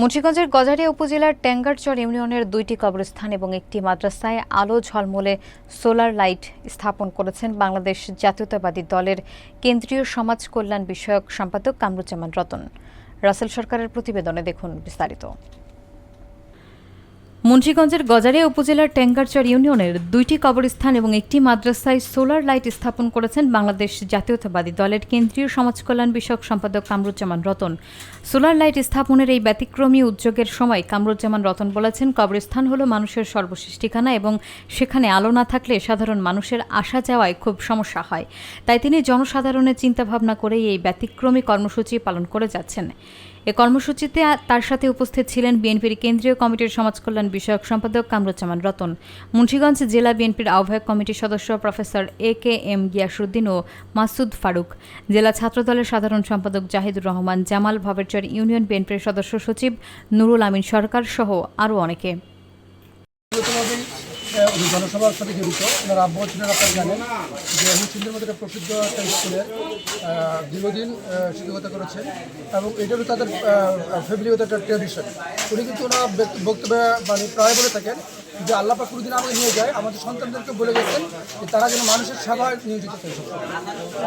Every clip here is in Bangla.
মুন্সিগঞ্জের গজারিয়া উপজেলার ট্যাঙ্গারচর ইউনিয়নের দুইটি কবরস্থান এবং একটি মাদ্রাসায় আলো ঝলমলে সোলার লাইট স্থাপন করেছেন বাংলাদেশ জাতীয়তাবাদী দলের কেন্দ্রীয় সমাজ কল্যাণ বিষয়ক সম্পাদক কামরুজ্জামান রতন। রাসেল সরকারের প্রতিবেদনে দেখুন বিস্তারিত। মুন্সিগঞ্জের গজারিয়া উপজেলার ট্যাঙ্গারচর ইউনিয়নের দুইটি কবরস্থান এবং একটি মাদ্রাসায় সোলার লাইট স্থাপন করেছেন বাংলাদেশ জাতীয়তাবাদী দলের কেন্দ্রীয় সমাজ কল্যাণ বিষয়ক সম্পাদক কামরুজ্জামান রতন। সোলার লাইট স্থাপনের এই ব্যতিক্রমী উদ্যোগের সময় কামরুজ্জামান রতন বলেছেন, কবরস্থান হলো মানুষের সর্বশেষ ঠিকানা এবং সেখানে আলো না থাকলে সাধারণ মানুষের আসা যাওয়ায় খুব সমস্যা হয়। তাই তিনি জনসাধারণের চিন্তাভাবনা করেই এই ব্যতিক্রমী কর্মসূচি পালন করে যাচ্ছেন। এ কর্মসূচিতে তার সাথে উপস্থিত ছিলেন বিএনপির কেন্দ্রীয় কমিটির সমাজকল্যাণ বিষয়ক সম্পাদক কামরুজ্জামান রতন, মুন্সিগঞ্জ জেলা বিএনপির আহ্বায়ক কমিটির সদস্য professor A K M Giasuddin ও মাসুদ ফারুক, জেলা ছাত্রদলের সাধারণ সম্পাদক জাহিদুর রহমান, জামাল ভাবেরচর ইউনিয়ন বিএনপির সদস্য সচিব নুরুল আমিন সরকার সহ আরও অনেকে। জনসভার সাথে জড়িত। ওনার আব্বা ছিলেন, আপনারা জানেন যে মুসলিমদের মধ্যে একটা প্রসিদ্ধ একটা স্কুলের দীর্ঘদিন শিক্ষকতা করেছেন এবং এটা হলো তাদের ফ্যামিলিগত একটা ট্রেডিশন উনি কিন্তু ওনার বক্তব্যে মানে প্রায় বলে থাকেন যে আল্লাহ পাক কোনোদিন আমাকে নিয়ে যায়, আমাদের সন্তানদেরকে বলে গেছেন যে তারা যেন মানুষের সেবায় নিয়োজিত থাকে।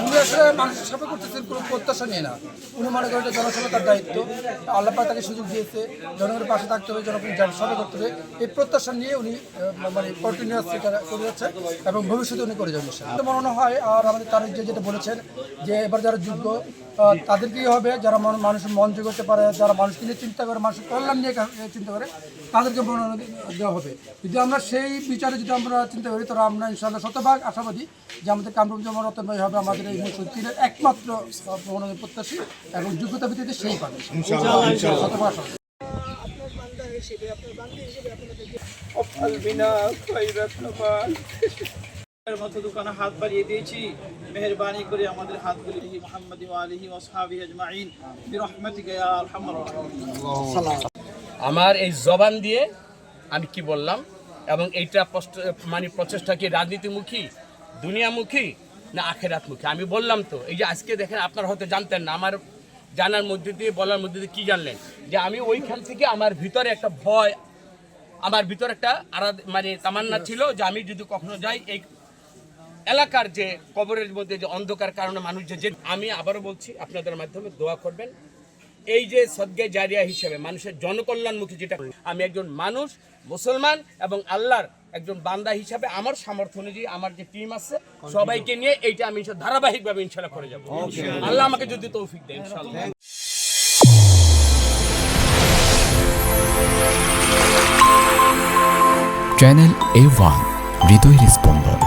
উনি আসলে মানুষের সেবা করতেছেন, কোনো প্রত্যাশা নিয়ে না। উনি মনে করেন যে জনসভা তার দায়িত্ব। আল্লাহ পাক তাকে সুযোগ দিয়েছে, জনগণের পাশে থাকতে হবে জনগণ সেবা করতে হবে। এই প্রত্যাশা নিয়ে উনি মানে কন্টিনিউয়াস করে যাচ্ছে এবং ভবিষ্যতে উনি করে যাবেন মনে হয় আর আমাদের তার যেটা বলেছেন যে এবার যারা যোগ্য তাদেরকেই হবে যারা মন- মানুষের মন করতে পারে যারা মানুষকে নিয়ে চিন্তা করে মানুষের কল্যাণ নিয়ে চিন্তা করে তাদেরকে মনোনয়ন দেওয়া হবে। যদি আমরা সেই বিচারে যদি আমরা চিন্তা করি তাহলে আমরা ইনশাআল্লাহ শতভাগ আশাবাদী যে আমাদের কামরুম জমা রতন হবে আমাদের এই মুসলিমের একমাত্র মনোনয়ন প্রত্যাশী এবং যোগ্যতা ভিত্তিতে সেই পাবে। শতভাগ বিনা খৈরাত নফাল এর দোকানে হাত দিয়েছি। করে আমাদের আমার এই জবান দিয়ে আমি কি বললাম? এবং এইটা মানে প্রচেষ্টা কি রাজনীতিমুখী, দুনিয়ামুখী, না আখেরাতমুখী? আমি বললাম তো, এই যে আজকে দেখেন আপনারা হয়তো জানতেন না, আমার জানার মধ্যে দিয়ে, বলার মধ্যে দিয়ে কী জানলেন? যে আমি ওইখান থেকে আমার ভিতরে একটা ভয়, আমার ভিতরে একটা আরাদ মানে তামান্না ছিল যে আমি যদি কখনো যাই, এই এলাকার যে কবরের মধ্যে যে অন্ধকার কারণে মানুষ যে আমি আবারও বলছি আপনাদের মাধ্যমে দোয়া করবেন। এই যে সদ্গে জারিয়া হিসেবে মানুষের জনকল্যাণমুখী যেটা আমি একজন মানুষ মুসলমান এবং আল্লাহর একজন বান্দা হিসাবে আমার সামর্থ্য অনুযায়ী আমার যে টিম আছে সবাইকে নিয়ে এইটা আমি ধারাবাহিকভাবে ইনশাল্লাহ করে যাব। আল্লাহ আমাকে যদি তৌফিক দেয় ইনশাল্লাহ। চ্যানেল এ ওয়ান হৃদয়ের স্পন্দন